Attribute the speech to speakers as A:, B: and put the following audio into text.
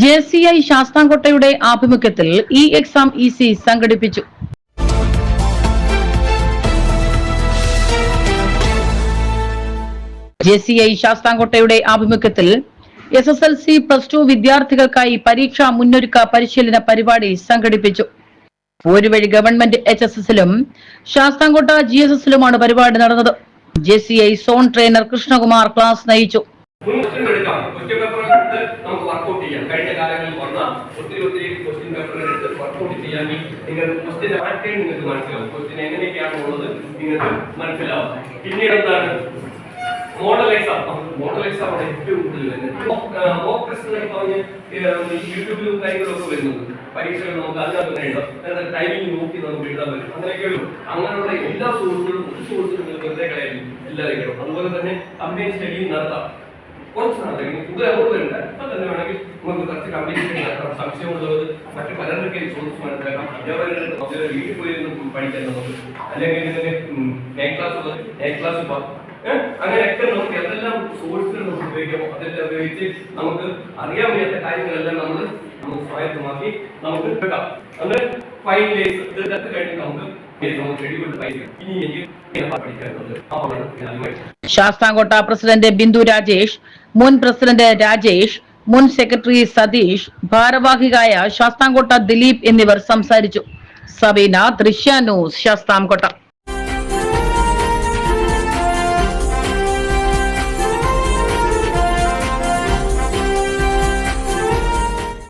A: J C I ശാസ്താംകോട്ടയുടെ ആഭിമുഖ്യത്തിൽ E exam E C സംഘടിപ്പിച്ചു. ജെ സി ഐ ശാസ്താംകോട്ടയുടെ ആഭിമുഖ്യത്തിൽ S S L C plus two വിദ്യാർത്ഥികൾക്കായി പരീക്ഷാ മുന്നൊരുക്ക പരിശീലന പരിപാടി സംഘടിപ്പിച്ചു. പോരുവഴി ഗവൺമെന്റ് എച്ച് എസ് എസിലും ശാസ്താംകോട്ട ജി എസ് എസിലുമാണ് പരിപാടി നടന്നത്. J C I zone trainer Krishnakumar class നയിച്ചു.
B: ക്വസ്റ്റ്യൻ എടുക്കാം. ക്വസ്റ്റ്യൻ പേപ്പർ എടുത്ത് നമുക്ക് വർക്കൗട്ട് ചെയ്യാം. കഴിഞ്ഞ കാലങ്ങളിൽ വന്ന ഒത്തിരി ഒത്തിരി ക്വസ്റ്റ്യൻ പേപ്പർ എടുത്ത് വർക്കൗട്ട് ചെയ്യാമെങ്കിൽ നിങ്ങൾ ക്വസ്റ്റ്യൻ പാറ്റേൺ നിങ്ങൾക്ക് മനസ്സിലാവും. ക്വസ്റ്റ്യൻ എങ്ങനെയൊക്കെയാണ് ഉള്ളത് നിങ്ങൾക്ക് മനസ്സിലാവും. പിന്നീട് എന്താണ്? മോഡൽ എക്സാം മോഡൽ എക്സാം ആണ് ഏറ്റവും കൂടുതൽ മോക്ക് ടെസ്റ്റ് എന്നൊക്കെ പറഞ്ഞ് യൂട്യൂബിലും കാര്യങ്ങളൊക്കെ വരുന്നുണ്ട്. പരീക്ഷകൾ നമുക്ക് അതിനകത്ത് വേണ്ട അതായത് ടൈമിംഗ് നോക്കി നമുക്ക് എഴുതാൻ പറ്റും. അങ്ങനെയൊക്കെ ഉള്ളൂ. അങ്ങനെയുള്ള എല്ലാ സോഴ്സുകളും ഒരു നിങ്ങൾ വെറുതെ കളയാനും എല്ലാം അതുപോലെ തന്നെ കമ്പനി സ്റ്റഡിയും നടത്താം. കുറച്ച് നാളെങ്കിൽ ഇത് അങ്ങോട്ട് വരണ്ട. ഇപ്പൊ തന്നെ വേണമെങ്കിൽ നമുക്ക് കുറച്ച് കമ്പനി നടത്താം സംശയമുള്ളത് മറ്റു പലർക്കൊക്കെ ചോദിച്ച് മനസ്സിലാക്കാം അധ്യാപകരുടെ വീട്ടിൽ പോയി പഠിക്കാൻ നമുക്ക് അല്ലെങ്കിൽ ഇതിന്റെ നൈറ്റ് ക്ലാസ് നൈറ്റ് ക്ലാസ്? അങ്ങനെയൊക്കെ നമുക്ക് എന്തെല്ലാം സോഴ്സിൽ നമുക്ക് ഉപയോഗിക്കാമോ? അതെല്ലാം ഉപയോഗിച്ച് നമുക്ക് അറിയാൻ വയ്യാത്ത കാര്യങ്ങളെല്ലാം നമ്മൾ സ്വായത്തമാക്കി നമുക്ക് എടുക്കാം. അങ്ങനെ ഫൈൻ ഡേയ്സ് ഇതൊക്കെ കഴിഞ്ഞ് നമുക്ക്
A: ശാസ്താംകോട്ട പ്രസിഡന്റ് ബിന്ദു രാജേഷ് മുൻ പ്രസിഡന്റ് രാജേഷ് മുൻ സെക്രട്ടറി സതീഷ് ഭാരവാഹികായ ശാസ്താംകോട്ട ദിലീപ് എന്നിവർ സംസാരിച്ചു. സബീന ദൃശ്യ ന്യൂസ് ശാസ്താംകോട്ട.